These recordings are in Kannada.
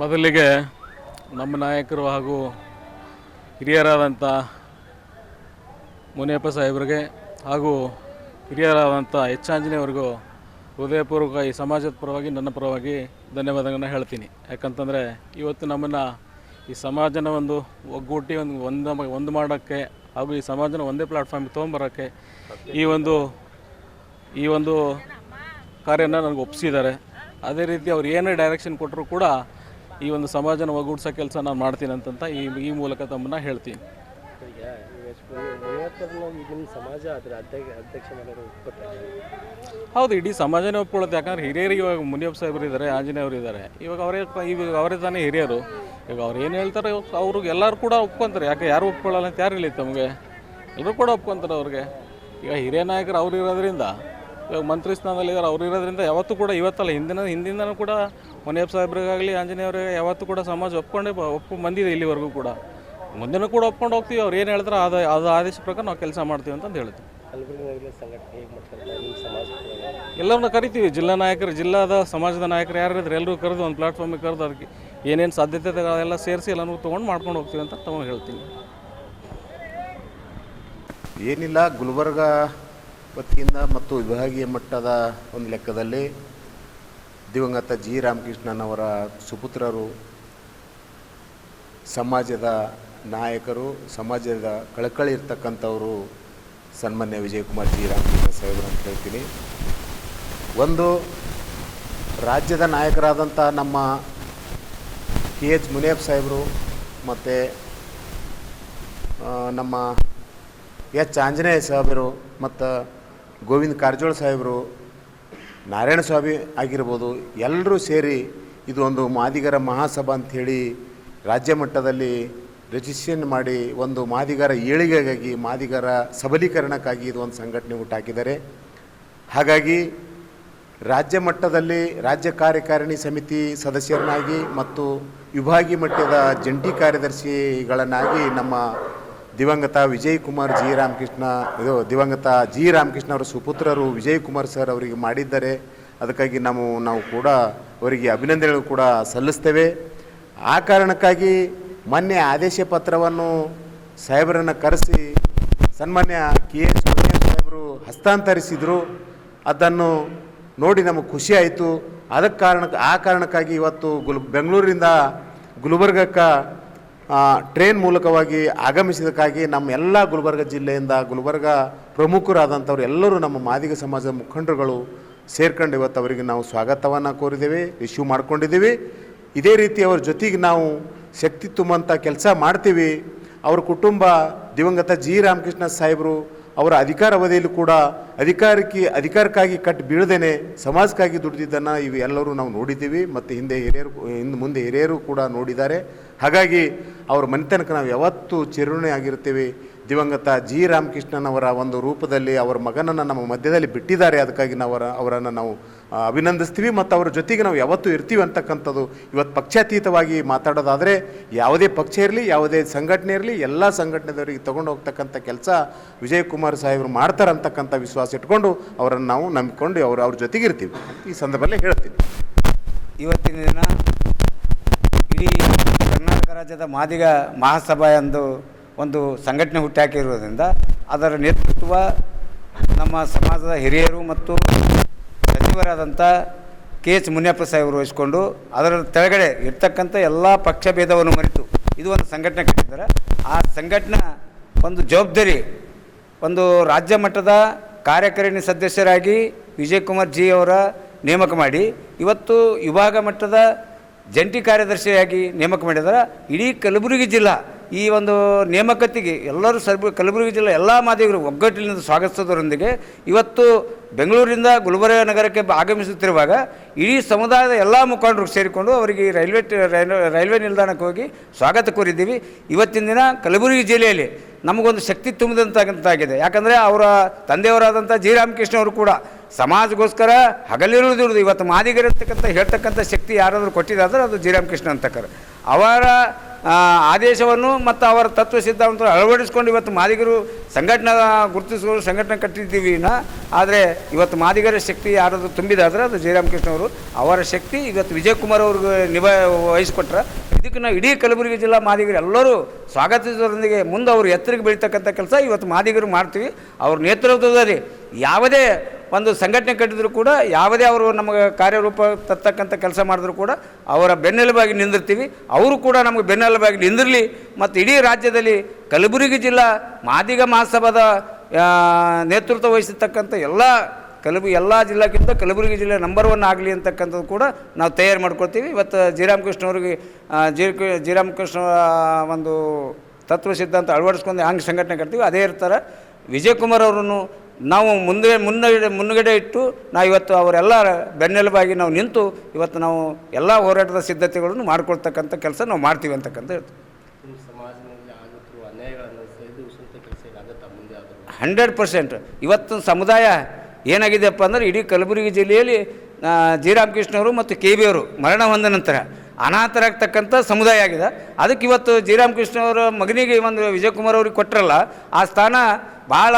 ಮೊದಲಿಗೆ ನಮ್ಮ ನಾಯಕರು ಹಾಗೂ ಹಿರಿಯರಾದಂಥ ಮುನಿಯಪ್ಪ ಸಾಹೇಬ್ರಿಗೆ ಹಾಗೂ ಹಿರಿಯರಾದಂಥ ಎಚ್ ಆಂಜನೇಯವ್ರಿಗೂ ಹೃದಯಪೂರ್ವಕ ಈ ಸಮಾಜದ ಪರವಾಗಿ, ನನ್ನ ಪರವಾಗಿ ಧನ್ಯವಾದಗಳನ್ನ ಹೇಳ್ತೀನಿ. ಯಾಕಂತಂದರೆ ಇವತ್ತು ನಮ್ಮನ್ನು ಈ ಸಮಾಜನ ಒಂದು ಒಗ್ಗೂಟಿ, ಒಂದು ಒಂದು ಒಂದು ಮಾಡೋಕ್ಕೆ ಹಾಗೂ ಈ ಸಮಾಜನ ಒಂದೇ ಪ್ಲಾಟ್ಫಾರ್ಮ್ಗೆ ತೊಗೊಂಬರೋಕ್ಕೆ ಈ ಒಂದು ಈ ಒಂದು ಕಾರ್ಯನ ನನಗೆ ಒಪ್ಪಿಸಿದ್ದಾರೆ ಅದೇ ರೀತಿ ಅವ್ರು ಏನೇ ಡೈರೆಕ್ಷನ್ ಕೊಟ್ಟರು ಕೂಡ ಈ ಒಂದು ಸಮಾಜನ ಒಗ್ಗೂಡಿಸೋ ಕೆಲಸ ನಾನು ಮಾಡ್ತೀನಿ ಅಂತಂತ ಈ ಈ ಮೂಲಕ ತಮ್ಮನ್ನ ಹೇಳ್ತೀನಿ. ಹೌದು, ಇಡೀ ಸಮಾಜನೇ ಒಪ್ಕೊಳ್ಳುತ್ತೆ. ಯಾಕಂದ್ರೆ ಹಿರಿಯರು ಇವಾಗ ಮುನಿಯಪ್ಪ ಸಾಹೇಬರು ಇದ್ದಾರೆ ಆಂಜನೇಯವರು ಇದ್ದಾರೆ ಇವಾಗ ಅವರೇ ಇವಾಗ ಅವರೇ ತಾನೇ ಹಿರಿಯರು. ಈಗ ಅವ್ರು ಏನು ಹೇಳ್ತಾರೆ ಅವ್ರಿಗೆ ಎಲ್ಲರೂ ಕೂಡ ಒಪ್ಕೊಂತಾರೆ. ಯಾಕೆ ಯಾರು ಒಪ್ಕೊಳ್ಳಲ್ಲ ಅಂತ ಯಾರು ಇಲ್ಲ ತಮಗೆ? ಎಲ್ಲರೂ ಕೂಡ ಒಪ್ಕೊಂತಾರೆ ಅವ್ರಿಗೆ. ಈಗ ಹಿರಿಯ ನಾಯಕರು ಅವ್ರು ಇರೋದ್ರಿಂದ ಇವಾಗ ಮಂತ್ರಿ ಸ್ಥಾನದಲ್ಲಿದ್ದಾರೆ ಅವ್ರು ಇರೋದ್ರಿಂದ ಯಾವತ್ತೂ ಕೂಡ ಇವತ್ತಲ್ಲ ಹಿಂದಿನ ಹಿಂದಿಂದನೂ ಕೂಡ ಮುನಿಯಪ್ಪ ಸಾಹೇಬ್ರಿಗಾಗಲಿ ಆಂಜನೇಯವ್ರಿಗೆ ಯಾವತ್ತೂ ಕೂಡ ಸಮಾಜ ಒಪ್ಕೊಂಡೇ ಒಪ್ಪು ಬಂದಿದೆ ಇಲ್ಲಿವರೆಗೂ ಕೂಡ. ಮುಂದಿನ ಕೂಡ ಒಪ್ಕೊಂಡು ಹೋಗ್ತೀವಿ ಅವ್ರು ಏನು ಹೇಳ್ತಾರೆ ಅದು ಅದು ಆದೇಶ ಪ್ರಕಾರ ನಾವು ಕೆಲಸ ಮಾಡ್ತೀವಿ ಅಂತಂದು ಹೇಳ್ತೀವಿ. ಎಲ್ಲವನ್ನ ಎಲ್ಲರನ್ನ ಕರಿತೀವಿ ಜಿಲ್ಲಾ ನಾಯಕರು ಜಿಲ್ಲಾದ ಸಮಾಜದ ನಾಯಕರು ಯಾರಿದ್ರೆ ಎಲ್ಲರೂ ಕರೆದು ಒಂದು ಪ್ಲಾಟ್ಫಾರ್ಮಿಗೆ ಕರೆದು ಅದಕ್ಕೆ ಏನೇನು ಸಾಧ್ಯತೆಗಳೆಲ್ಲ ಇದೆ ಅದೆಲ್ಲ ಸೇರಿಸಿ ಎಲ್ಲನೂ ತೊಗೊಂಡು ಮಾಡ್ಕೊಂಡು ಹೋಗ್ತೀವಿ ಅಂತ ತಮಗೆ ಹೇಳ್ತೀನಿ. ಏನಿಲ್ಲ ಗುಲ್ಬರ್ಗ ವತಿಯಿಂದ ಮತ್ತು ವಿಭಾಗೀಯ ಮಟ್ಟದ ಒಂದು ಲೆಕ್ಕದಲ್ಲಿ ದಿವಂಗತ ಜಿ. ರಾಮಕೃಷ್ಣನವರ ಸುಪುತ್ರರು, ಸಮಾಜದ ನಾಯಕರು, ಸಮಾಜದ ಕಳಕಳಿ ಇರ್ತಕ್ಕಂಥವರು ಸನ್ಮಾನ್ಯ ವಿಜಯಕುಮಾರ್ ಜಿ. ರಾಮಕೃಷ್ಣ ಸಾಹೇಬರು ಅಂತ ಹೇಳ್ತೀನಿ. ಒಂದು ರಾಜ್ಯದ ನಾಯಕರಾದಂಥ ನಮ್ಮ ಕೆ. ಎಚ್. ಮುನಿಯಪ್ಪ ಸಾಹೇಬರು ಮತ್ತು ನಮ್ಮ ಎಚ್. ಆಂಜನೇಯ ಸಾಹೇಬರು ಮತ್ತು ಗೋವಿಂದ ಕಾರಜೋಳ ಸಾಹೇಬರು, ನಾರಾಯಣ ಸ್ವಾಮಿ ಆಗಿರ್ಬೋದು ಎಲ್ಲರೂ ಸೇರಿ ಇದು ಒಂದು ಮಾದಿಗರ ಮಹಾಸಭಾ ಅಂಥೇಳಿ ರಾಜ್ಯ ಮಟ್ಟದಲ್ಲಿ ರಿಜಿಸ್ಟ್ರೇಷನ್ ಮಾಡಿ ಒಂದು ಮಾದಿಗರ ಏಳಿಗೆಗಾಗಿ, ಮಾದಿಗರ ಸಬಲೀಕರಣಕ್ಕಾಗಿ ಇದು ಒಂದು ಸಂಘಟನೆ ಹುಟ್ಟಾಕಿದ್ದಾರೆ. ಹಾಗಾಗಿ ರಾಜ್ಯ ಮಟ್ಟದಲ್ಲಿ ರಾಜ್ಯ ಕಾರ್ಯಕಾರಿಣಿ ಸಮಿತಿ ಸದಸ್ಯರನ್ನಾಗಿ ಮತ್ತು ವಿಭಾಗೀಯ ಮಟ್ಟದ ಜಂಟಿ ಕಾರ್ಯದರ್ಶಿಗಳನ್ನಾಗಿ ನಮ್ಮ ದಿವಂಗತ ವಿಜಯ್ ಕುಮಾರ್ ಜಿ. ರಾಮಕೃಷ್ಣ, ಇದು ದಿವಂಗತ ಜಿ. ರಾಮಕೃಷ್ಣ ಅವರ ಸುಪುತ್ರರು ವಿಜಯ್ ಕುಮಾರ್ ಸರ್ ಅವರಿಗೆ ಮಾಡಿದ್ದಾರೆ. ಅದಕ್ಕಾಗಿ ನಾವು ನಾವು ಕೂಡ ಅವರಿಗೆ ಅಭಿನಂದನೆಗಳು ಕೂಡ ಸಲ್ಲಿಸ್ತೇವೆ. ಆ ಕಾರಣಕ್ಕಾಗಿ ಮೊನ್ನೆ ಆದೇಶ ಪತ್ರವನ್ನು ಸಾಹೇಬರನ್ನು ಕರೆಸಿ ಸನ್ಮಾನ್ಯ ಕೆ. ಎಸ್. ಸಾಹೇಬರು ಹಸ್ತಾಂತರಿಸಿದರು. ಅದನ್ನು ನೋಡಿ ನಮಗೆ ಖುಷಿ ಆಯಿತು. ಅದಕ್ಕೆ ಕಾರಣಕ್ಕೆ ಆ ಕಾರಣಕ್ಕಾಗಿ ಇವತ್ತು ಗುಲ್, ಬೆಂಗಳೂರಿಂದ ಗುಲ್ಬರ್ಗಕ್ಕೆ ಟ್ರೈನ್ ಮೂಲಕವಾಗಿ ಆಗಮಿಸಿದಕ್ಕಾಗಿ ನಮ್ಮ ಎಲ್ಲ ಗುಲ್ಬರ್ಗ ಜಿಲ್ಲೆಯಿಂದ ಗುಲ್ಬರ್ಗ ಪ್ರಮುಖರಾದಂಥವ್ರು ಎಲ್ಲರೂ ನಮ್ಮ ಮಾದಿಗ ಸಮಾಜದ ಮುಖಂಡರುಗಳು ಸೇರ್ಕೊಂಡು ಇವತ್ತು ಅವರಿಗೆ ನಾವು ಸ್ವಾಗತವನ್ನು ಕೋರಿದ್ದೇವೆ ಇಶ್ಯೂ ಮಾಡ್ಕೊಂಡಿದ್ದೀವಿ. ಇದೇ ರೀತಿ ಅವ್ರ ಜೊತೆಗೆ ನಾವು ಶಕ್ತಿ ತುಂಬಂಥ ಕೆಲಸ ಮಾಡ್ತೀವಿ. ಅವ್ರ ಕುಟುಂಬ ದಿವಂಗತ ಜಿ ರಾಮಕೃಷ್ಣ ಸಾಹೇಬರು ಅವರ ಅಧಿಕಾರ ಅವಧಿಯಲ್ಲಿ ಕೂಡ ಅಧಿಕಾರಕ್ಕೆ, ಅಧಿಕಾರಕ್ಕಾಗಿ ಕಟ್ ಬೀಳದೇನೆ ಸಮಾಜಕ್ಕಾಗಿ ದುಡಿದಿದ್ದನ್ನು ಇವು ಎಲ್ಲರೂ ನಾವು ನೋಡಿದ್ದೀವಿ ಮತ್ತು ಹಿಂದೆ ಹಿರಿಯರು ಹಿಂದೆ ಮುಂದೆ ಹಿರಿಯರು ಕೂಡ ನೋಡಿದ್ದಾರೆ. ಹಾಗಾಗಿ ಅವ್ರ ಮನೆತನಕ್ಕೆ ನಾವು ಯಾವತ್ತೂ ಚಿರುಣೆ ಆಗಿರ್ತೀವಿ ದಿವಂಗತ ಜಿ. ರಾಮಕೃಷ್ಣನವರ ಒಂದು ರೂಪದಲ್ಲಿ ಅವರ ಮಗನನ್ನು ನಮ್ಮ ಮಧ್ಯದಲ್ಲಿ ಬಿಟ್ಟಿದ್ದಾರೆ. ಅದಕ್ಕಾಗಿ ನಾವು ಅವರ ಅವರನ್ನು ನಾವು ಅಭಿನಂದಿಸ್ತೀವಿ. ಮತ್ತು ಅವರ ಜೊತೆಗೆ ನಾವು ಯಾವತ್ತೂ ಇರ್ತೀವಿ ಅಂತಕ್ಕಂಥದ್ದು ಇವತ್ತು ಪಕ್ಷಾತೀತವಾಗಿ ಮಾತಾಡೋದಾದರೆ ಯಾವುದೇ ಪಕ್ಷ ಇರಲಿ, ಯಾವುದೇ ಸಂಘಟನೆ ಇರಲಿ, ಎಲ್ಲ ಸಂಘಟನೆದವರಿಗೆ ತೊಗೊಂಡು ಹೋಗ್ತಕ್ಕಂಥ ಕೆಲಸ ವಿಜಯಕುಮಾರ್ ಸಾಹೇಬರು ಮಾಡ್ತಾರೆ ಅಂತಕ್ಕಂಥ ವಿಶ್ವಾಸ ಇಟ್ಕೊಂಡು ಅವರನ್ನು ನಾವು ನಂಬಿಕೊಂಡು ಅವರು ಅವ್ರ ಜೊತೆಗೆ ಇರ್ತೀವಿ. ಈ ಸಂದರ್ಭದಲ್ಲಿ ಹೇಳ್ತೀನಿ. ಇವತ್ತಿನ ದಿನ ಇಡೀ ಕರ್ನಾಟಕ ರಾಜ್ಯದ ಮಾದಿಗ ಮಹಾಸಭಾ ಎಂದು ಒಂದು ಸಂಘಟನೆ ಹುಟ್ಟಾಕಿರುವುದರಿಂದ ಅದರ ನೇತೃತ್ವ ನಮ್ಮ ಸಮಾಜದ ಹಿರಿಯರು ಮತ್ತು ಸಚಿವರಾದಂಥ ಕೆ ಎಚ್ ಮುನಿಯಪ್ಪ ಸಾಹೇಬರು ವಹಿಸ್ಕೊಂಡು ಅದರ ತೆಳಗಡೆ ಇರ್ತಕ್ಕಂಥ ಎಲ್ಲ ಪಕ್ಷ ಭೇದವನ್ನು ಮರೆತು ಇದು ಒಂದು ಸಂಘಟನೆ ಕಟ್ಟಿದ್ದಾರೆ. ಆ ಸಂಘಟನೆ ಒಂದು ಜವಾಬ್ದಾರಿ, ಒಂದು ರಾಜ್ಯ ಮಟ್ಟದ ಕಾರ್ಯಕಾರಿಣಿ ಸದಸ್ಯರಾಗಿ ವಿಜಯಕುಮಾರ್ ಜಿ ಅವರ ನೇಮಕ ಮಾಡಿ, ಇವತ್ತು ವಿಭಾಗ ಮಟ್ಟದ ಜಂಟಿ ಕಾರ್ಯದರ್ಶಿಯಾಗಿ ನೇಮಕ ಮಾಡಿದ್ದಾರೆ. ಇಡೀ ಕಲಬುರಗಿ ಜಿಲ್ಲಾ ಈ ಒಂದು ನೇಮಕತಿಗೆ ಎಲ್ಲರೂ ಸರ್ಬ, ಕಲಬುರಗಿ ಜಿಲ್ಲೆ ಎಲ್ಲ ಮಾದಿಗರು ಒಗ್ಗಟ್ಟಿನಿಂದ ಸ್ವಾಗತಿಸೋದರೊಂದಿಗೆ ಇವತ್ತು ಬೆಂಗಳೂರಿನಿಂದ ಗುಲ್ಬರ್ಗ ನಗರಕ್ಕೆ ಆಗಮಿಸುತ್ತಿರುವಾಗ ಇಡೀ ಸಮುದಾಯದ ಎಲ್ಲ ಮುಖಂಡರು ಸೇರಿಕೊಂಡು ಅವರಿಗೆ ರೈಲ್ವೆ ರೈಲ್ವೆ ನಿಲ್ದಾಣಕ್ಕೆ ಹೋಗಿ ಸ್ವಾಗತ ಕೋರಿದ್ದೀವಿ. ಇವತ್ತಿನ ದಿನ ಕಲಬುರಗಿ ಜಿಲ್ಲೆಯಲ್ಲಿ ನಮಗೊಂದು ಶಕ್ತಿ ತುಂಬಿದಂತಾಗಿದೆ ಯಾಕಂದರೆ ಅವರ ತಂದೆಯವರಾದಂಥ ಜಿ. ರಾಮಕೃಷ್ಣ ಅವರು ಕೂಡ ಸಮಾಜಗೋಸ್ಕರ ಹಗಲಿರುವುದು ಇವತ್ತು ಮಾದಿಗರಿರ್ತಕ್ಕಂಥ ಹೇಳ್ತಕ್ಕಂಥ ಶಕ್ತಿ ಯಾರಾದರೂ ಕೊಟ್ಟಿದ್ದಾದ್ರೆ ಅದು ಜಿ. ರಾಮಕೃಷ್ಣ ಅಂತಕ್ಕರು ಅವರ ಆದೇಶವನ್ನು ಮತ್ತು ಅವರ ತತ್ವ ಸಿದ್ಧಾಂತ ಅಳವಡಿಸ್ಕೊಂಡು ಇವತ್ತು ಮಾದಿಗರು ಸಂಘಟನೆ ಗುರುತಿಸುವ ಸಂಘಟನೆ ಕಟ್ಟಿದ್ದೀವಿ ನಾ. ಆದರೆ ಇವತ್ತು ಮಾದಿಗರ ಶಕ್ತಿ ಯಾರಾದರೂ ತುಂಬಿದಾದ್ರೆ ಅದು ಜಯರಾಮಕೃಷ್ಣ ಅವರು. ಅವರ ಶಕ್ತಿ ಇವತ್ತು ವಿಜಯಕುಮಾರ್ ಅವ್ರಿಗೆ ನಿಭಾ ವಹಿಸ್ಕೊಟ್ರೆ. ಇದಕ್ಕೆ ನಾವು ಇಡೀ ಕಲಬುರಗಿ ಜಿಲ್ಲಾ ಮಾದಿಗರು ಎಲ್ಲರೂ ಸ್ವಾಗತಿಸೋದ್ರೊಂದಿಗೆ ಮುಂದೆ ಅವರು ಎತ್ತರಿಗೆ ಬೆಳೀತಕ್ಕಂಥ ಕೆಲಸ ಇವತ್ತು ಮಾದಿಗರು ಮಾಡ್ತೀವಿ. ಅವ್ರ ನೇತೃತ್ವದಲ್ಲಿ ಯಾವುದೇ ಒಂದು ಸಂಘಟನೆ ಕಟ್ಟಿದ್ರು ಕೂಡ, ಯಾವುದೇ ಅವರು ನಮಗೆ ಕಾರ್ಯರೂಪ ತರ್ತಕ್ಕಂಥ ಕೆಲಸ ಮಾಡಿದ್ರು ಕೂಡ ಅವರ ಬೆನ್ನೆಲುಬಾಗಿ ನಿಂದಿರ್ತೀವಿ. ಅವರು ಕೂಡ ನಮಗೆ ಬೆನ್ನೆಲುಬಾಗಿ ನಿಂದಿರಲಿ. ಮತ್ತು ಇಡೀ ರಾಜ್ಯದಲ್ಲಿ ಕಲಬುರಗಿ ಜಿಲ್ಲಾ ಮಾದಿಗ ಮಹಾಸಭಾದ ನೇತೃತ್ವ ವಹಿಸಿರ್ತಕ್ಕಂಥ ಎಲ್ಲ ಕಲಬು, ಎಲ್ಲ ಜಿಲ್ಲಾಕ್ಕಿಂತ ಕಲಬುರಗಿ ಜಿಲ್ಲೆ ನಂಬರ್ ಒನ್ ಆಗಲಿ ಅಂತಕ್ಕಂಥದ್ದು ಕೂಡ ನಾವು ತಯಾರು ಮಾಡ್ಕೊಳ್ತೀವಿ. ಇವತ್ತು ಜಯರಾಮಕೃಷ್ಣ ಅವ್ರಿಗೆ ಜಿ, ಜಿರಾಮಕೃಷ್ಣ ಒಂದು ತತ್ವ ಸಿದ್ಧಾಂತ ಅಳವಡಿಸ್ಕೊಂಡು ಹಂಗೆ ಸಂಘಟನೆ ಕಟ್ತೀವಿ. ಅದೇ ಇರ್ತಾರೆ ವಿಜಯಕುಮಾರ್ ಅವರನ್ನು ನಾವು ಮುಂದೆ ಮುನ್ನಡೆ ಮುನ್ನುಗಡೆ ಇಟ್ಟು ನಾವು ಇವತ್ತು ಅವರೆಲ್ಲ ಬೆನ್ನೆಲುಬಾಗಿ ನಾವು ನಿಂತು ಇವತ್ತು ನಾವು ಎಲ್ಲ ಹೋರಾಟದ ಸಿದ್ಧತೆಗಳನ್ನು ಮಾಡ್ಕೊಳ್ತಕ್ಕಂಥ ಕೆಲಸ ನಾವು ಮಾಡ್ತೀವಿ ಅಂತಕ್ಕಂಥ ಹೇಳ್ತೀವಿ. Hundred percent. ಇವತ್ತು ಸಮುದಾಯ ಏನಾಗಿದೆಯಪ್ಪ ಅಂದರೆ ಇಡೀ ಕಲಬುರಗಿ ಜಿಲ್ಲೆಯಲ್ಲಿ ಆ, ಜಿ ರಾಮಕೃಷ್ಣವರು ಮತ್ತು ಕೆ ಬಿ ಅವರು ಮರಣ ಹೊಂದ ನಂತರ ಅನಾಥರಾಗ್ತಕ್ಕಂಥ ಸಮುದಾಯ ಆಗಿದೆ. ಅದಕ್ಕೆ ಇವತ್ತು ಜಿ ರಾಮಕೃಷ್ಣ ಅವರ ಮಗನಿಗೆ ಒಂದು ವಿಜಯಕುಮಾರ್ ಅವ್ರಿಗೆ ಕೊಟ್ಟರಲ್ಲ ಆ ಸ್ಥಾನ ಭಾಳ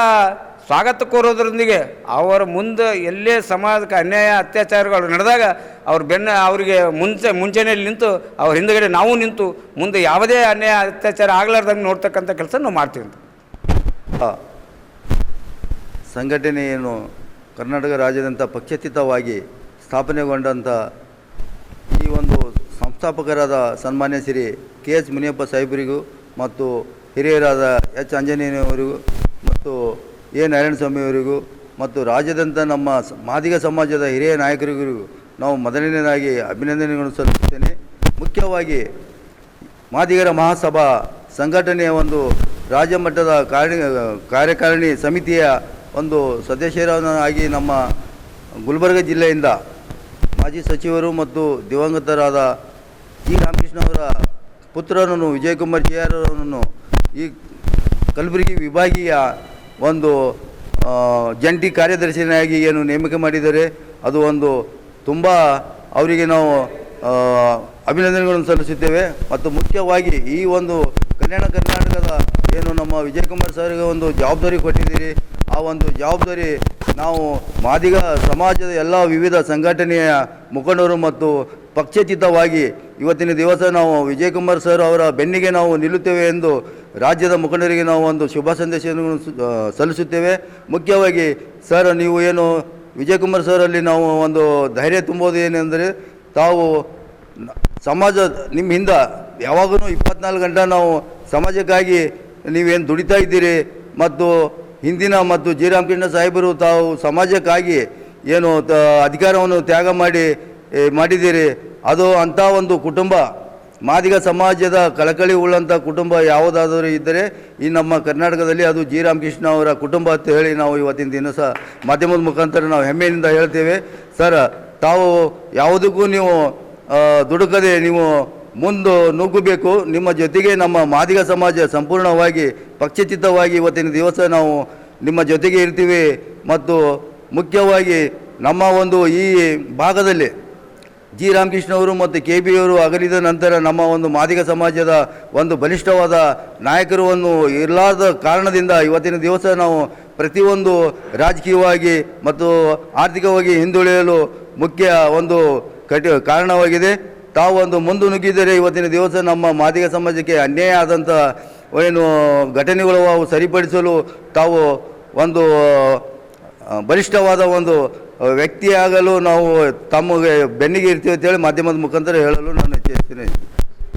ಸ್ವಾಗತ ಕೋರೋದ್ರೊಂದಿಗೆ ಅವರ ಮುಂದೆ ಎಲ್ಲೇ ಸಮಾಜಕ್ಕೆ ಅನ್ಯಾಯ, ಅತ್ಯಾಚಾರಗಳು ನಡೆದಾಗ ಅವ್ರ ಬೆನ್ನ ಅವರಿಗೆ ಮುಂಚೆ ಮುಂಚೆನೆಯಲ್ಲಿ ನಿಂತು ಅವ್ರ ಹಿಂದುಗಡೆ ನಾವು ನಿಂತು ಮುಂದೆ ಯಾವುದೇ ಅನ್ಯಾಯ, ಅತ್ಯಾಚಾರ ಆಗಲಾರ್ದಂಗೆ ನೋಡ್ತಕ್ಕಂಥ ಕೆಲಸ ನಾವು ಮಾಡ್ತೀವಿ ಸಂಘಟನೆಯನ್ನು ಕರ್ನಾಟಕ ರಾಜ್ಯದಂಥ ಪಕ್ಷತೀತವಾಗಿ ಸ್ಥಾಪನೆಗೊಂಡಂಥ ಈ ಒಂದು ಸಂಸ್ಥಾಪಕರಾದ ಸನ್ಮಾನ್ಯ ಶ್ರೀ ಕೆ ಎಸ್ ಮುನಿಯಪ್ಪ ಸಾಹೇಬರಿಗೂ ಮತ್ತು ಹಿರಿಯರಾದ ಎಚ್. ಆಂಜನೇಯನವರಿಗೂ ಮತ್ತು ಎ. ನಾರಾಯಣಸ್ವಾಮಿಯವರಿಗೂ ಮತ್ತು ರಾಜ್ಯದಂಥ ನಮ್ಮ ಮಾದಿಗ ಸಮಾಜದ ಹಿರಿಯ ನಾಯಕರಿಗೂ ನಾವು ಮೊದಲನೇದಾಗಿ ಅಭಿನಂದನೆಗಳನ್ನು ಸಲ್ಲಿಸುತ್ತೇನೆ. ಮುಖ್ಯವಾಗಿ ಮಾದಿಗರ ಮಹಾಸಭಾ ಸಂಘಟನೆಯ ಒಂದು ರಾಜ್ಯ ಮಟ್ಟದ ಕಾರ್ಯ, ಕಾರ್ಯಕಾರಿಣಿ ಸಮಿತಿಯ ಒಂದು ಸದಸ್ಯರಾಗಿ ನಮ್ಮ ಗುಲ್ಬರ್ಗ ಜಿಲ್ಲೆಯಿಂದ ಮಾಜಿ ಸಚಿವರು ಮತ್ತು ದಿವಂಗತರಾದ ಜಿ ರಾಮಕೃಷ್ಣ ಅವರ ಪುತ್ರನನ್ನು, ವಿಜಯಕುಮಾರ್ ಜಿ. ಆರ್. ಈ ಕಲಬುರಗಿ ವಿಭಾಗೀಯ ಒಂದು ಜಂಟಿ ಕಾರ್ಯದರ್ಶಿಯಾಗಿ ಏನು ನೇಮಕ ಮಾಡಿದರೆ ಅದು ಒಂದು ತುಂಬ ಅವರಿಗೆ ನಾವು ಅಭಿನಂದನೆಗಳನ್ನು ಸಲ್ಲಿಸುತ್ತೇವೆ. ಮತ್ತು ಮುಖ್ಯವಾಗಿ ಈ ಒಂದು ಕಲ್ಯಾಣ ಕರ್ನಾಟಕದ ಏನು ನಮ್ಮ ವಿಜಯಕುಮಾರ್ ಸರ್ಗೆ ಒಂದು ಜವಾಬ್ದಾರಿ ಕೊಟ್ಟಿದ್ದೀರಿ. ಆ ಒಂದು ಜವಾಬ್ದಾರಿ ನಾವು ಮಾದಿಗ ಸಮಾಜದ ಎಲ್ಲ ವಿವಿಧ ಸಂಘಟನೆಯ ಮುಖಂಡರು ಮತ್ತು ಪಕ್ಷಾತೀತವಾಗಿ ಇವತ್ತಿನ ದಿವಸ ನಾವು ವಿಜಯಕುಮಾರ್ ಸರ್ ಅವರ ಬೆನ್ನಿಗೆ ನಾವು ನಿಲ್ಲುತ್ತೇವೆ ಎಂದು ರಾಜ್ಯದ ಮುಖಂಡರಿಗೆ ನಾವು ಒಂದು ಶುಭ ಸಂದೇಶವನ್ನು ಸಲ್ಲಿಸುತ್ತೇವೆ. ಮುಖ್ಯವಾಗಿ ಸರ್, ನೀವು ಏನು ವಿಜಯಕುಮಾರ್ ಸರಲ್ಲಿ ನಾವು ಒಂದು ಧೈರ್ಯ ತುಂಬೋದು ಏನೆಂದರೆ ತಾವು ಸಮಾಜ ನಿಮ್ಮ ಹಿಂದ ಯಾವಾಗಲೂ ಇಪ್ಪತ್ನಾಲ್ಕು ಗಂಟೆ ನಾವು ಸಮಾಜಕ್ಕಾಗಿ ನೀವೇನು ದುಡಿತಾ ಇದ್ದೀರಿ ಮತ್ತು ಹಿಂದಿನ ಮತ್ತು ಜಿ ರಾಮಕೃಷ್ಣ ಸಾಹೇಬರು ತಾವು ಸಮಾಜಕ್ಕಾಗಿ ಏನು ತ ಅಧಿಕಾರವನ್ನು ತ್ಯಾಗ ಮಾಡಿ ಮಾಡಿದ್ದೀರಿ. ಅದು ಅಂಥ ಒಂದು ಕುಟುಂಬ, ಮಾದಿಗ ಸಮಾಜದ ಕಳಕಳಿ ಉಳ್ಳಂಥ ಕುಟುಂಬ ಯಾವುದಾದರೂ ಇದ್ದರೆ ಈ ನಮ್ಮ ಕರ್ನಾಟಕದಲ್ಲಿ ಅದು ಜಿ. ರಾಮಕೃಷ್ಣ ಅವರ ಕುಟುಂಬ ಅಂತ ಹೇಳಿ ನಾವು ಇವತ್ತಿನ ದಿನ ಸಹ ಮಾಧ್ಯಮದ ಮುಖಾಂತರ ನಾವು ಹೆಮ್ಮೆಯಿಂದ ಹೇಳ್ತೇವೆ. ಸರ್, ತಾವು ಯಾವುದಕ್ಕೂ ನೀವು ದುಡುಕದೆ ನೀವು ಮುಂದೆ ನುಗ್ಗಬೇಕು. ನಿಮ್ಮ ಜೊತೆಗೆ ನಮ್ಮ ಮಾದಿಗ ಸಮಾಜ ಸಂಪೂರ್ಣವಾಗಿ ಪಕ್ಷಚಿತ್ತವಾಗಿ ಇವತ್ತಿನ ದಿವಸ ನಾವು ನಿಮ್ಮ ಜೊತೆಗೆ ಇರ್ತೀವಿ. ಮತ್ತು ಮುಖ್ಯವಾಗಿ ನಮ್ಮ ಒಂದು ಈ ಭಾಗದಲ್ಲಿ ಜಿ. ರಾಮಕೃಷ್ಣ ಅವರು ಮತ್ತು ಕೆ. ಬಿ. ಅವರು ಅಗಲಿದ ನಂತರ ನಮ್ಮ ಒಂದು ಮಾದಿಗ ಸಮಾಜದ ಒಂದು ಬಲಿಷ್ಠವಾದ ನಾಯಕರುವನ್ನು ಇರಲಾರದ ಕಾರಣದಿಂದ ಇವತ್ತಿನ ದಿವಸ ನಾವು ಪ್ರತಿಯೊಂದು ರಾಜಕೀಯವಾಗಿ ಮತ್ತು ಆರ್ಥಿಕವಾಗಿ ಹಿಂದುಳಿಯಲು ಮುಖ್ಯ ಒಂದು ಕಟಿ ಕಾರಣವಾಗಿದೆ. ತಾವು ಒಂದು ಮುಂದೆ ನುಗ್ಗಿದರೆ ಇವತ್ತಿನ ದಿವಸ ನಮ್ಮ ಮಾದಿಗ ಸಮಾಜಕ್ಕೆ ಅನ್ಯಾಯ ಆದಂಥ ಏನು ಘಟನೆಗಳು ಸರಿಪಡಿಸಲು ತಾವು ಒಂದು ಬಲಿಷ್ಠವಾದ ಒಂದು ವ್ಯಕ್ತಿಯಾಗಲು ನಾವು ತಮಗೆ ಬೆನ್ನಿಗೆ ಇರ್ತೀವಿ ಅಂತೇಳಿ ಮಾಧ್ಯಮದ ಮುಖಾಂತರ ಹೇಳಲು ನಾನು ಇಚ್ಛಿಸ್ತೀನಿ